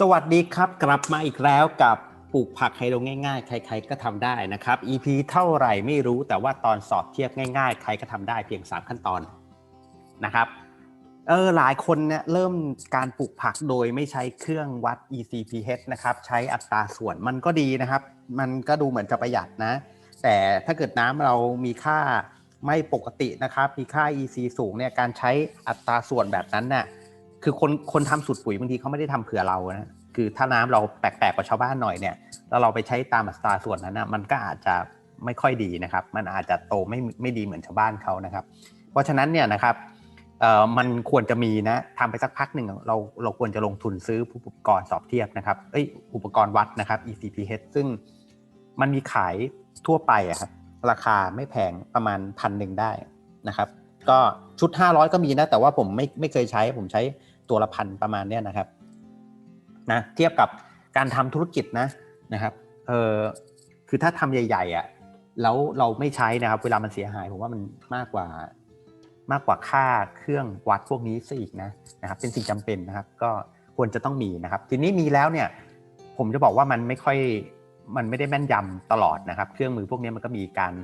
สวัสดีครับ กลับมาอีกแล้วกับปลูกผักไฮโดรง่ายๆ ใคร ๆ ก็ทำได้นะครับ EP เท่าไหร่ไม่รู้แต่ว่าตอนสอบเทียบง่าย ๆ ใครก็ทำได้เพียง 3 ขั้นตอนนะครับเออหลายคนเนี่ยเริ่มการปลูกผักโดยไม่ใช้เครื่องวัด ECPH นะครับใช้อัตราส่วนมันก็ดีนะครับ มันก็ดูเหมือนจะประหยัดนะ แต่ถ้าเกิดน้ำเรามีค่าไม่ปกตินะครับ มีค่า EC สูงเนี่ยการใช้อัตราส่วนแบบนั้นน่ะ คือคนคนทำสูตรปุ๋ยบางทีเขาไม่ได้ทำเผื่อเรานะคือถ้าน้ำเราแปลกๆกว่าชาวบ้านหน่อยเนี่ยแล้วเราไปใช้ตามอัตราส่วนนั้นนะมันก็อาจจะไม่ค่อยดีนะครับ มันอาจจะโตไม่ไม่ดีเหมือนชาวบ้านเขานะครับ เพราะฉะนั้นเนี่ยนะครับเอ่อมันควรจะมีนะทำไปสักพักหนึ่งเราเราควรจะลงทุนซื้ออุปกรณ์สอบเทียบนะครับเอ้ยอุปกรณ์วัดนะครับ ECPH ซึ่งมันมีขายทั่วไปอะครับราคาไม่แพงประมาณพันหนึ่งได้นะครับ ก็ชุด 500 ก็มีนะแต่ว่าผมไม่ไม่เคยใช้ผมใช้ ตัวละพันประมาณเนี้ยนะครับนะเทียบกับการทำธุรกิจนะนะครับเออคือถ้าทำใหญ่ๆอะแล้วเราไม่ใช้นะครับ เวลามันเสียหายผมว่ามันมากกว่ามากกว่าค่าเครื่องวัดพวกนี้ซะอีกนะนะครับ เป็นสิ่งจำเป็นนะครับ ก็ควรจะต้องมีนะครับ ทีนี้มีแล้วเนี่ย ผมจะบอกว่ามันไม่ค่อยมันไม่ได้แม่นยำตลอดนะครับ เครื่องมือพวกนี้มันก็มีการ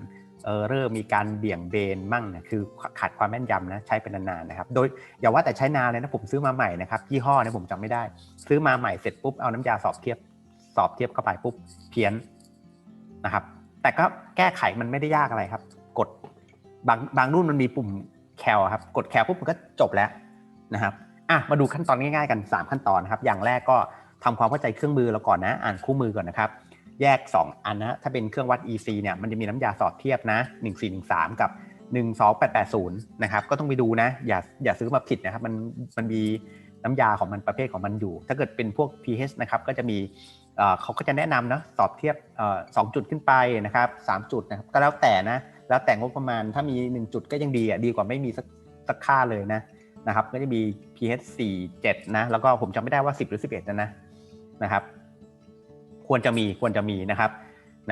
เออเริ่มมีการเบี่ยงเบนมั่งนะคือขาดความแม่นยำนะใช้เป็นนานๆนะครับ โดยอย่าว่าแต่ใช้นานเลยนะผมซื้อมาใหม่นะครับยี่ห้อเนี่ยผมจำไม่ได้ ซื้อมาใหม่เสร็จปุ๊บเอาน้ำยาสอบเทียบสอบเทียบเข้าไปปุ๊บเพี้ยนนะครับ แต่ก็แก้ไขมันไม่ได้ยากอะไรครับ กดบางบางรุ่นมันมีปุ่มแคลครับ กดแคลปุ๊บมันก็จบแล้วนะครับอะมาดูขั้นตอนง่ายๆกัน 3 ขั้นตอนนะครับ อย่างแรกก็ทำความเข้าใจเครื่องมือเราก่อนนะ อ่านคู่มือก่อนนะครับ แยก 2 อันนะถ้าเป็นเครื่องวัด EC เนี่ยมันจะมีน้ำยาสอดเทียบนะ 1413 กับ 12880 นะครับ ก็ต้องไปดูนะ อย่าอย่าซื้อมาผิดนะครับ มันมันมีน้ำยาของมันประเภทของมันอยู่ ถ้าเกิดเป็นพวก pH นะครับก็จะมีเขาก็จะแนะนำนะสอบเทียบสองจุดขึ้นไปนะครับสามจุดนะครับก็แล้วแต่นะแล้วแต่งบประมาณถ้ามี 1 จุดก็ยังดีอะดีกว่าไม่มีสักสักค่าเลยนะนะครับก็จะมี pH 4 7นะแล้วก็ผมจำไม่ได้ว่า 10 หรือ 11นะนะนะครับ ควรจะมีควรจะมีนะครับ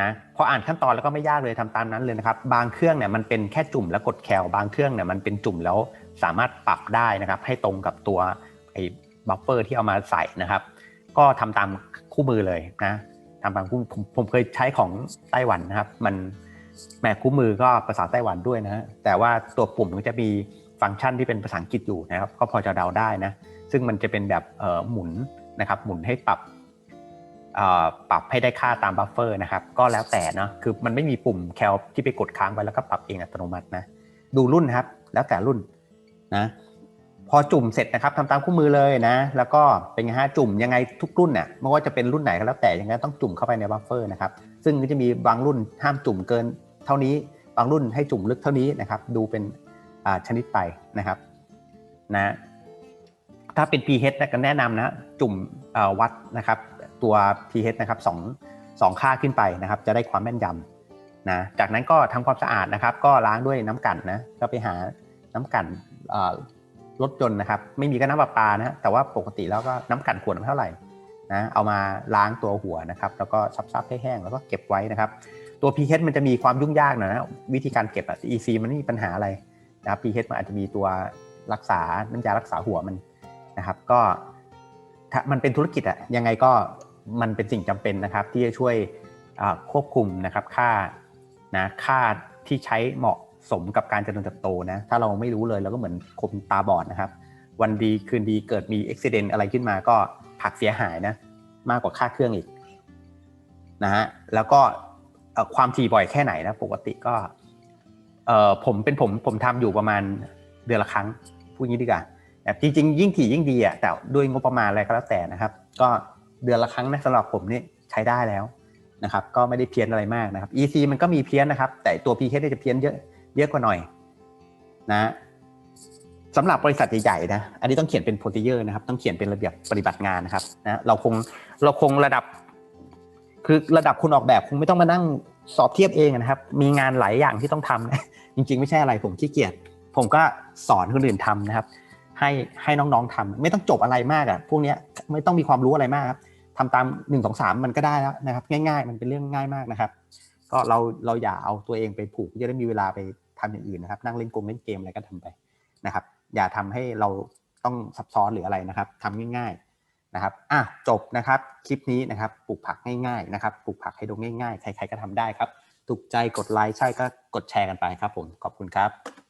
นะพออ่านขั้นตอนแล้วก็ไม่ยากเลยทำตามนั้นเลยนะครับ บางเครื่องเนี่ยมันเป็นแค่จุ่มแล้วกดแคลบางเครื่องเนี่ยมันเป็นจุ่มแล้วสามารถปรับได้นะครับ ให้ตรงกับตัวไอ้บัฟเฟอร์ที่เอามาใส่นะครับ ก็ทำตามคู่มือเลยนะทำตามคู่ผมผมเคยใช้ของไต้หวันนะครับ มันแหมคู่มือก็ภาษาไต้หวันด้วยนะแต่ว่าตัวปุ่มมันจะมีฟังก์ชันที่เป็นภาษาอังกฤษอยู่นะครับ ก็พอจะเดาได้นะ ซึ่งมันจะเป็นแบบหมุนนะครับ หมุนให้ปรับ ปรับให้ได้ค่าตามบัฟเฟอร์นะครับ ก็แล้วแต่เนาะคือมันไม่มีปุ่มแคลที่ไปกดค้างไว้แล้วก็ปรับเองอัตโนมัตินะ ดูรุ่นครับ แล้วแต่รุ่นนะ พอจุ่มเสร็จนะครับทำตามคู่มือเลยนะ แล้วก็เป็นไงฮะจุ่มยังไงทุกรุ่นเนี่ยไม่ว่าจะเป็นรุ่นไหนก็แล้วแต่ยังไงต้องจุ่มเข้าไปในบัฟเฟอร์นะครับ ซึ่งก็จะมีบางรุ่นห้ามจุ่มเกิน เท่านี้บางรุ่นให้จุ่มลึกเท่านี้นะครับ ดูเป็นชนิดไปนะครับนะถ้าเป็น pH นะก็แนะนำนะจุ่มวัดนะครับ ตัว pH นะครับสองสองค่าขึ้นไปนะครับ จะได้ความแม่นยำนะจากนั้นก็ทำความสะอาดนะครับ ก็ล้างด้วยน้ำกันนะก็ไปหาน้ำกันรถยนต์นะครับ ไม่มีก็น้ำประปานะแต่ว่าปกติแล้วก็น้ำกันขวดเท่าไหร่นะเอามาล้างตัวหัวนะครับ แล้วก็ซับๆให้แห้งแล้วก็เก็บไว้นะครับตัว pH มันจะมีความยุ่งยากหน่อยนะวิธีการเก็บอะ EC มันไม่มีปัญหาอะไรนะครับ pH มันอาจจะมีตัวรักษาน้ำยารักษาหัวมันนะครับ ก็ถ้ามันเป็นธุรกิจอะยังไงก็ มันเป็นสิ่งจำเป็นนะครับ ที่จะช่วยควบคุมนะครับค่านะค่าที่ใช้เหมาะสมกับการเจริญเติบโตนะถ้าเราไม่รู้เลยเราก็เหมือนคมตาบอดนะครับ วันดีคืนดีเกิดมีอุบิเหตุอะไรขึ้นมาก็ผักเสียหายนะมากกว่าค่าเครื่องอีกนะฮะแล้วก็ความถี่บ่อยแค่ไหนนะปกติก็เออผมเป็นผมผมทำอยู่ประมาณเดือนละครั้งพูดงี้ดีกว่าจริงๆ ยิ่งถี่ยิ่งดีอะแต่ด้วยงบประมาณอะไรก็แล้วแต่นะครับ ก็ เดือนละครั้งนะสำหรับผมนี่ใช้ได้แล้วนะครับ ก็ไม่ได้เพี้ยนอะไรมากนะครับ EC มันก็มีเพี้ยนนะครับ แต่ตัว PH จะเพี้ยนเยอะเยอะกว่าหน่อยนะสำหรับบริษัทใหญ่ๆนะ อันนี้ต้องเขียนเป็นโปรติเยอร์นะครับ ต้องเขียนเป็นระเบียบปฏิบัติงานนะครับนะเราคงเราคงระดับ คือระดับคุณออกแบบคงไม่ต้องมานั่งสอบเทียบเองนะครับ มีงานหลายอย่างที่ต้องทำนะจริง ๆ ไม่ใช่อะไรผมขี้เกียจผมก็สอนคนอื่นทำนะครับ ให้ให้น้องๆทำไม่ต้องจบอะไรมากอะพวกนี้ไม่ต้องมีความรู้อะไรมากครับ ทำตามหนึ่งสองสามมันก็ได้แล้วนะครับ ง่าย ๆ มันเป็นเรื่องง่ายมากนะครับ ก็เราเราอย่าเอาตัวเองไปผูกจะได้มีเวลาไปทำอย่างอื่นนะครับ นั่งเล่นกงเล่นเกมอะไรก็ทำไปนะครับ อย่าทำให้เราต้องซับซ้อนหรืออะไรนะครับทำง่าย ๆนะครับอะจบนะครับคลิปนี้นะครับปลูกผักง่ายๆนะครับปลูกผักไฮโดรง่ายๆใครๆก็ทำได้ครับถูกใจกดไลค์ใช่ก็กดแชร์กันไปครับผมขอบคุณครับ